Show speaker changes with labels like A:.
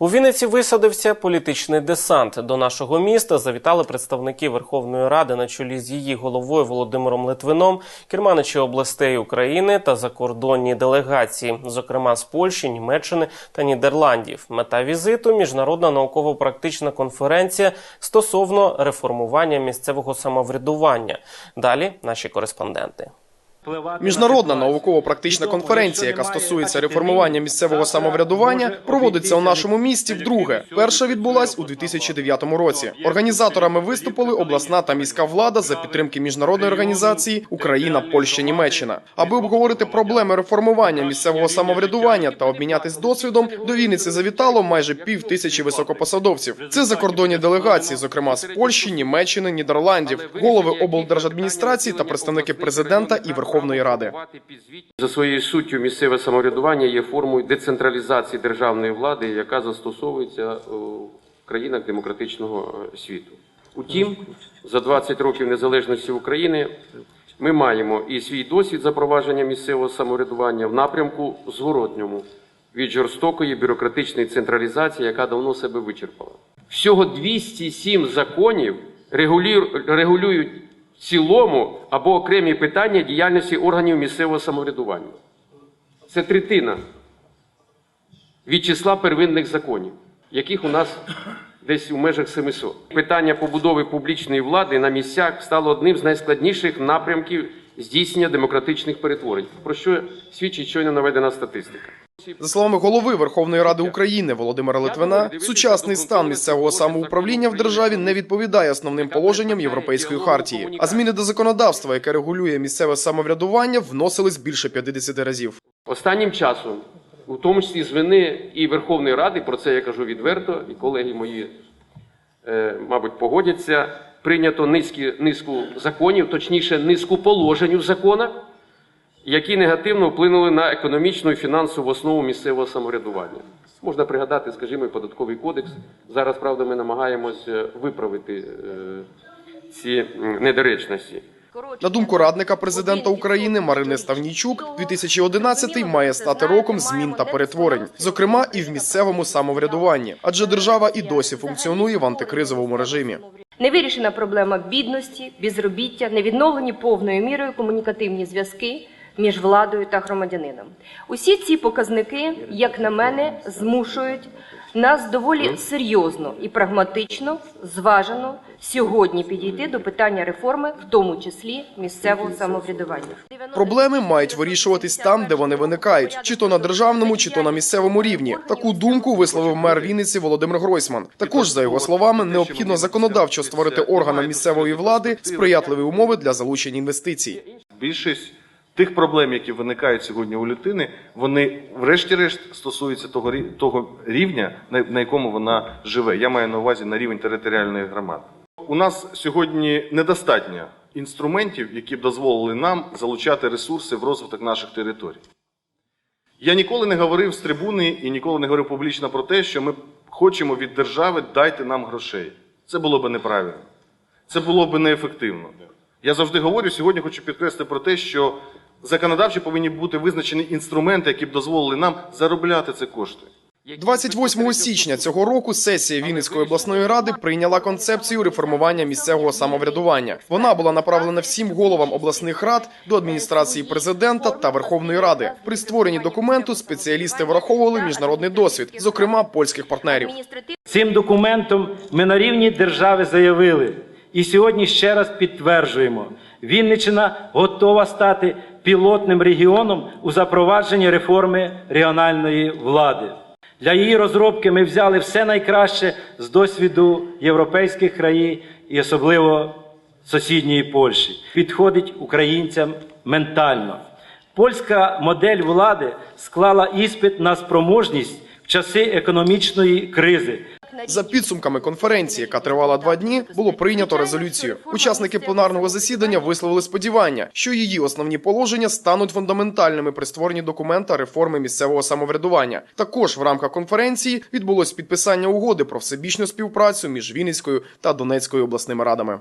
A: У Вінниці висадився політичний десант. До нашого міста завітали представники Верховної Ради на чолі з її головою Володимиром Литвином, керманичі областей України та закордонні делегації, зокрема з Польщі, Німеччини та Нідерландів. Мета візиту міжнародна науково-практична конференція стосовно реформування місцевого самоврядування. Далі наші кореспонденти.
B: Міжнародна науково-практична конференція, яка стосується реформування місцевого самоврядування, проводиться у нашому місті вдруге. Перша відбулась у 2009 році. Організаторами виступили обласна та міська влада за підтримки міжнародної організації Україна, Польща, Німеччина. Аби обговорити проблеми реформування місцевого самоврядування та обмінятись досвідом, до Вінниці завітало майже пів тисячі високопосадовців. Це закордонні делегації, зокрема з Польщі, Німеччини, Нідерландів, голови облдержадміністрації та представники президента і Верховної Ради.
C: За своєю суттю місцеве самоврядування є формою децентралізації державної влади, яка застосовується в країнах демократичного е, світу. Утім, за 20 років незалежності України ми маємо і свій досвід запровадження місцевого самоврядування в напрямку зворотньому від жорстокої бюрократичної централізації, яка давно себе вичерпала. Всього 207 законів регулюють цілому або окремі питання діяльності органів місцевого самоврядування. Це третина від числа первинних законів, яких у нас десь у межах 700. Питання побудови публічної влади на місцях стало одним з найскладніших напрямків здійснення демократичних перетворень, про що свідчить щойно наведена статистика.
B: За словами голови Верховної Ради України Володимира Литвина, сучасний стан місцевого самоуправління в державі не відповідає основним положенням Європейської хартії. А зміни до законодавства, яке регулює місцеве самоврядування, вносились більше 50 разів.
C: Останнім часом, у тому числі з вини і Верховної Ради, про це я кажу відверто, і колеги мої, е, мабуть, погодяться, прийнято низки, низку законів, точніше, низку положень у законах, які негативно вплинули на економічну і фінансову основу місцевого самоврядування. Можна пригадати, скажімо, і податковий кодекс. Зараз, правда, ми намагаємось е, виправити е, ці недоречності.
B: На думку радника президента України Марини Ставнійчук, 2011 має стати роком змін та перетворень, зокрема і в місцевому самоврядуванні, адже держава і досі функціонує в антикризовому режимі.
D: Не вирішена проблема бідності, безробіття, не відновлені повною мірою комунікативні зв'язки між владою та громадянином. Усі ці показники, як на мене, змушують нас доволі серйозно і прагматично, зважено сьогодні підійти до питання реформи, в тому числі місцевого самоврядування.
B: Проблеми мають вирішуватись там, де вони виникають, чи то на державному, чи то на місцевому рівні. Таку думку висловив мер Вінниці Володимир Гройсман. Також за його словами необхідно законодавчо створити органам місцевої влади сприятливі умови для залучення інвестицій.
E: Більшість тих проблем, які виникають сьогодні у людини, вони врешті-решт стосуються того, того рівня, на, якому вона живе. Я маю на увазі на рівень територіальної громади. У нас сьогодні недостатньо інструментів, які б дозволили нам залучати ресурси в розвиток наших територій. Я ніколи не говорив з трибуни і ніколи не говорив публічно про те, що ми хочемо від держави дайте нам грошей. Це було би неправильно. Це було би неефективно. Я завжди говорю, сьогодні хочу підкреслити про те, що законодавчо повинні бути визначені інструменти, які б дозволили нам заробляти ці кошти.
B: 28 січня цього року сесія Вінницької обласної ради прийняла концепцію реформування місцевого самоврядування. Вона була направлена всім головам обласних рад до адміністрації президента та Верховної Ради. При створенні документу спеціалісти враховували міжнародний досвід, зокрема польських партнерів.
F: Цим документом ми на рівні держави заявили і сьогодні ще раз підтверджуємо: Вінниччина готова стати пілотним регіоном у запровадженні реформи регіональної влади. Для її розробки ми взяли все найкраще з досвіду європейських країн і особливо сусідньої Польщі. Підходить українцям ментально. Польська модель влади склала іспит на спроможність в часи економічної кризи.
B: За підсумками конференції, яка тривала два дні, було прийнято резолюцію. Учасники пленарного засідання висловили сподівання, що її основні положення стануть фундаментальними при створенні документа реформи місцевого самоврядування. Також в рамках конференції відбулось підписання угоди про всебічну співпрацю між Вінницькою та Донецькою обласними радами.